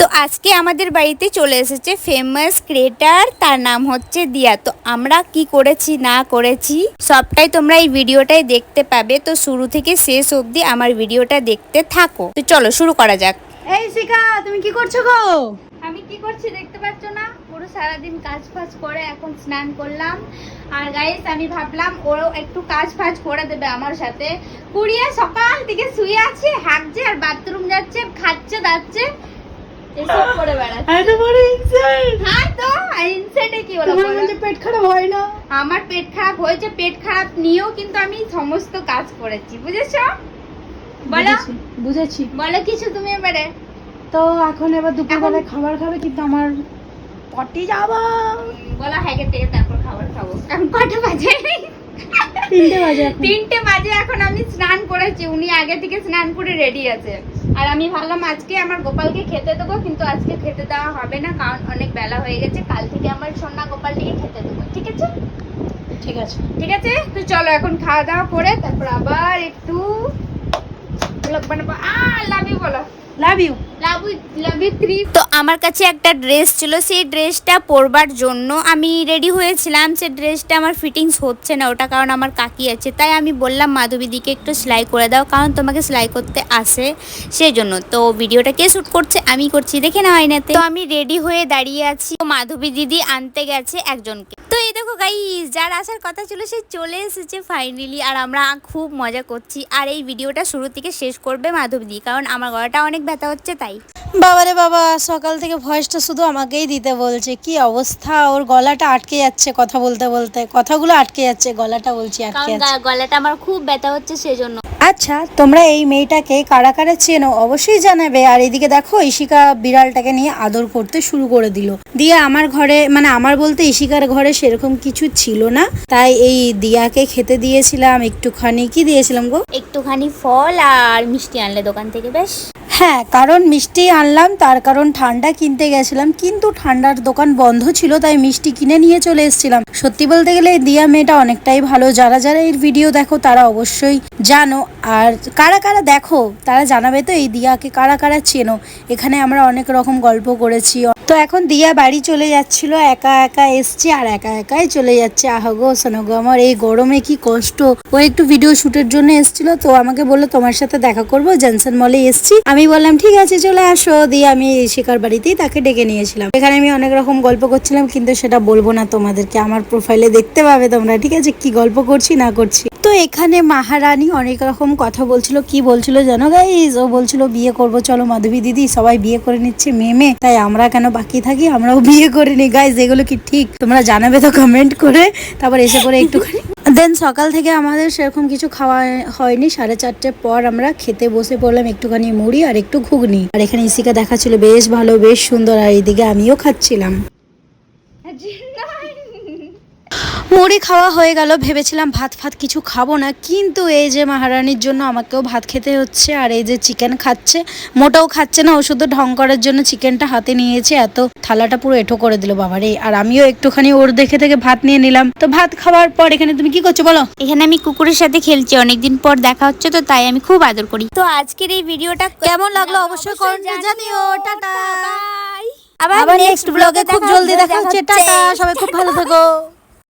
তো আজকে আমাদের বাড়িতে চলে এসেছে ফেমাস ক্রিয়েটার তার নাম হচ্ছে দিয়া। তো আমরা কি করেছি না করেছি সবটাই তোমরা এই ভিডিওটাই দেখতে পাবে। তো শুরু থেকে শেষ অবধি আমার ভিডিওটা দেখতে থাকো। তো চলো শুরু করা যাক। এই শিখা তুমি কি করছ গো? আমি কি করছি দেখতে পাচ্ছ না? পুরো সারাদিন কাজ ফাজ করে এখন স্নান করলাম। আর গাইস আমি ভাবলাম ওরও একটু কাজ ফাজ করে দেবে আমার সাথে। কুড়িয়ে সকাল থেকে শুয়ে আছে হাঁকছে আর বাথরুম যাচ্ছে খাচ্ছে বেড়াচ্ছে এত বড় ইনসাইড হ্যাঁ তো ইনসেটে কি হলো তোমার মধ্যে পেট খারাপ হয় না? আমার পেট খারাপ হয়েছে পেট খারাপ নিয়েও কিন্তু আমি সমস্ত কাজ করেছি বুঝেছ? বলো। বুঝেছি, বলো কিছু তুমি এবারে। তো এখন এবার দুপুরবেলায় খাবার খাবে কিন্তু আমার পটি যাব। বলো হ্যাঁ তারপর খাবার খাব। তিনটে বাজে এখন। তিনটে বাজে এখন আমি স্নান করেছি। উনি আগে থেকে স্নান করে রেডি আছে। আর আমি ভাবলাম আজকে আমার গোপালকে খেতে দেবো কিন্তু আজকে খেতে দেওয়া হবে না কারণ অনেক বেলা হয়ে গেছে। কাল থেকে আমার সোনা গোপালটিকে খেতে দেবো। ঠিক আছে? ঠিক আছে। ঠিক আছে? তো চলো এখন খাওয়া দাওয়া করে তারপর আবার একটু vlog বানাবো। আ লাভ ইউ বলো। Love you love you three তো আমার কাছে একটা ড্রেস ছিল সেই ড্রেসটা পরবার জন্য আমি রেডি হয়েছিলাম। সেই ড্রেসটা আমার ফিটিংস হচ্ছে না ওটা কারণ আমার কাকি আছে। তাই আমি বললাম মাধবীদিকে একটু সেলাই করে দাও কারণ তোমাকে সেলাই করতে আসে সেই জন্য তো ভিডিওটা কে শ্যুট করছে? আমি করছি দেখে না হয় না তো আমি রেডি হয়ে দাঁড়িয়ে আছি। তো মাধবী দিদি আনতে গেছে একজনকে। তো এই দেখো গাইস যার আসার কথা ছিল সে চলে এসেছে ফাইনালি আর আমরা খুব মজা করছি। আর এই ভিডিওটা শুরু থেকে শেষ করবে মাধবী দি কারণ আমার গলাটা অনেক ব্যথা হচ্ছে তাই। বাবারে বাবা সকাল থেকে ভয়েসটা শুধু আমাকেই দিতে বলছে। কি অবস্থা? ওর গলাটা আটকে যাচ্ছে কথা বলতে বলতে। কথাগুলো আটকে যাচ্ছে গলাটা বলছি আটকে কারণ যাচ্ছে। গলাটা আমার খুব ব্যথা হচ্ছে সেজন্য। আচ্ছা তোমরা এই মেয়েটাকে কারা কারা চেনো অবশ্যই জানাবে। আর এদিকে দেখো ইশিকা বিড়ালটাকে নিয়ে আদর করতে শুরু করে দিল। দিয়ে আমার ঘরে মানে আমার বলতে ইশিকার ঘরে সেরকম কিছু ছিল না। তাই এই দিয়াকে খেতে দিয়েছিলাম একটুখানি। কি দিয়েছিলাম গো? একটুখানি ফল আর মিষ্টি আনলে দোকান থেকে বেশ। হ্যাঁ কারণ মিষ্টি আনলাম, তার কারণ ঠান্ডা কিনতে গেছিলাম, কিন্তু ঠান্ডার দোকান বন্ধ ছিল, তাই মিষ্টি কিনে নিয়ে চলে এসেছিলাম। সত্যি বলতে গেলে দিয়া মেয়েটা অনেকটাই ভালো। যারা যারা এর ভিডিও দেখো, তারা অবশ্যই জানো। আর কারা কারা দেখো, তারা জানাবে তো, এই দিয়াকে কারা কারা চেনো? এখানে আমরা অনেক রকম গল্প করেছি। তো এখন দিয়া বাড়ি চলে যাচ্ছিল, একা একা এসছে, আর একা একাই চলে যাচ্ছে। আহগো শোনগো আমার এই গরমে কি কষ্ট। ও একটু ভিডিও শুটের জন্য এসেছিল, তো আমাকে বলল, তোমার সাথে দেখা করব, জনসন মলে এসছি। আমি বললাম, ঠিক আছে, চলে আসো। দিয়ে আমি শিকার বাড়িতেই তাকে ডেকে নিয়েছিলাম। এখানে আমি অনেক রকম গল্প করছিলাম, কিন্তু সেটা বলব না তোমাদেরকে। আমার প্রোফাইলে দেখতে পাবে তোমরা, ঠিক আছে? কি গল্প করছি, না করছি। তো এখানে মহারানী অনেক রকম কথা বলছিল। কি বলছিল জানো গাইজ ও বলছিল, বিয়ে করব। চলো মাধবী দিদি, সবাই বিয়ে করে নিচ্ছে মেয়ে মেয়ে তাই আমরা কেন বাকি থাকি? আমরাও বিয়ে করে নি গাইজ এগুলো কি ঠিক? তোমরা জানাবে তো কমেন্ট করে। তারপর এসে করে একটুখানি। দেন সকাল থেকে আমাদের সেরকম কিছু খাওয়া হয়নি। সাড়ে চারটে পর আমরা খেতে বসে পড়লাম একটুখানি মুড়ি আর একটু ঘুগনি। আর এখানে ইসিকা দেখাচ্ছিল বেশ ভালো, বেশ সুন্দর। আর এইদিকে আমিও খাচ্ছিলাম। মুড়ি খাওয়া হয়ে গেল। ভেবেছিলাম ভাত ফাত কিছু খাব না। কিন্তু এই যে মহারানীর জন্য আমাকেও ভাত খেতে হচ্ছে আর এই যে চিকেন খাচ্ছে মোটাও খাচ্ছে না। ও শুধু ঢং করার জন্য চিকেনটা হাতে নিয়েছে। এত থালাটা পুরো এঠো করে দিল বাবারে। আর আমিও একটুখানি ওর দেখে থেকে ভাত নিয়ে নিলাম। তো ভাত খাওয়ার পর এখানে তুমি কি করছ বলো? এখানে আমি কুকুরের সাথে খেলছি। অনেকদিন পর দেখা হচ্ছে তো তাই আমি খুব আদর করি। তো আজকের এই ভিডিওটা কেমন লাগল অবশ্যই কমেন্টে জানিও। টাটা। বাই আবার নেক্সট ব্লগে খুব জলদি দেখা হচ্ছে। টাটা। সবাই খুব ভালো থাকো।